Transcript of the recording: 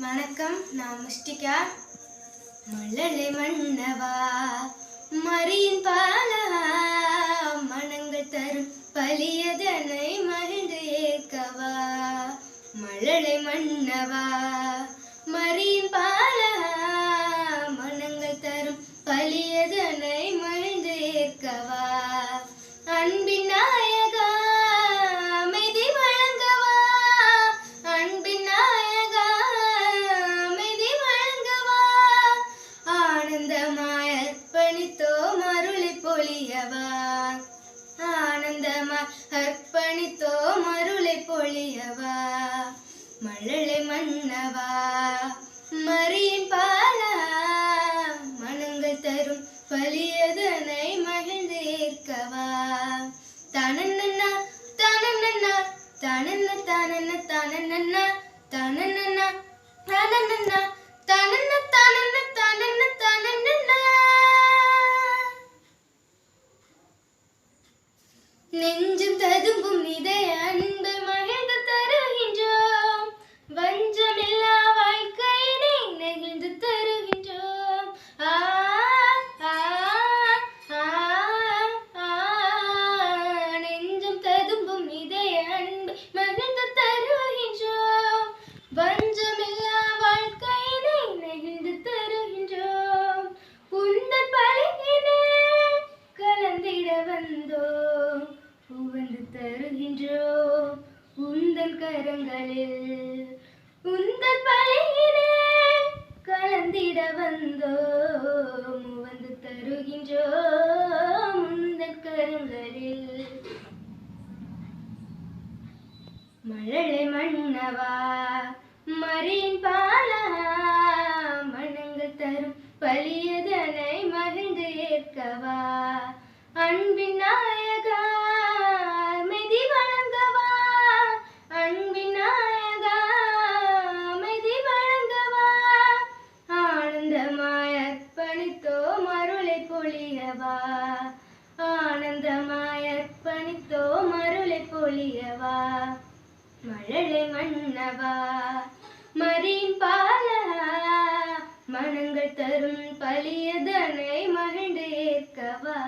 வணக்கம் நான் முஷ்டிகா. மலலை மன்னவா மரியின் பாலா மனங்கள் தரும் பலியதனை மகிழ்ந்து ஏற்கவா மழலை மன்னவா பொழியவா ஆனந்தமாய் அர்ப்பணித்தோம் பொழியவா? மழலை மன்னவா? மரியின் பாலா? மனங்கள் தரும் பலியதனை மகிழ்ந்து ஏற்கவா? தனன்னா தனன்னா தனன்ன தனன்ன தனன்னா தனன்னா தனன்னா தனன்னா We need it. கரங்களில் உந்தன் பழகினே கலந்திட வந்தோம். வந்து தருகின்றோம் உந்தன் கரங்களில் மழலை மன்னவா மறியின் பாலா மனங்கள் தரும் பலியதனை மகிழ்ந்து ஏற்கவா. அன்பின் நாயகா பொழியவா ஆனந்தமாய் அர்ப்பணித்தோம் மருளை பொழியவா? மழலை மன்னவா? மரியின் பாலா? மனங்கள் தரும் பலியதனை மகிழ்ந்து ஏற்கவா?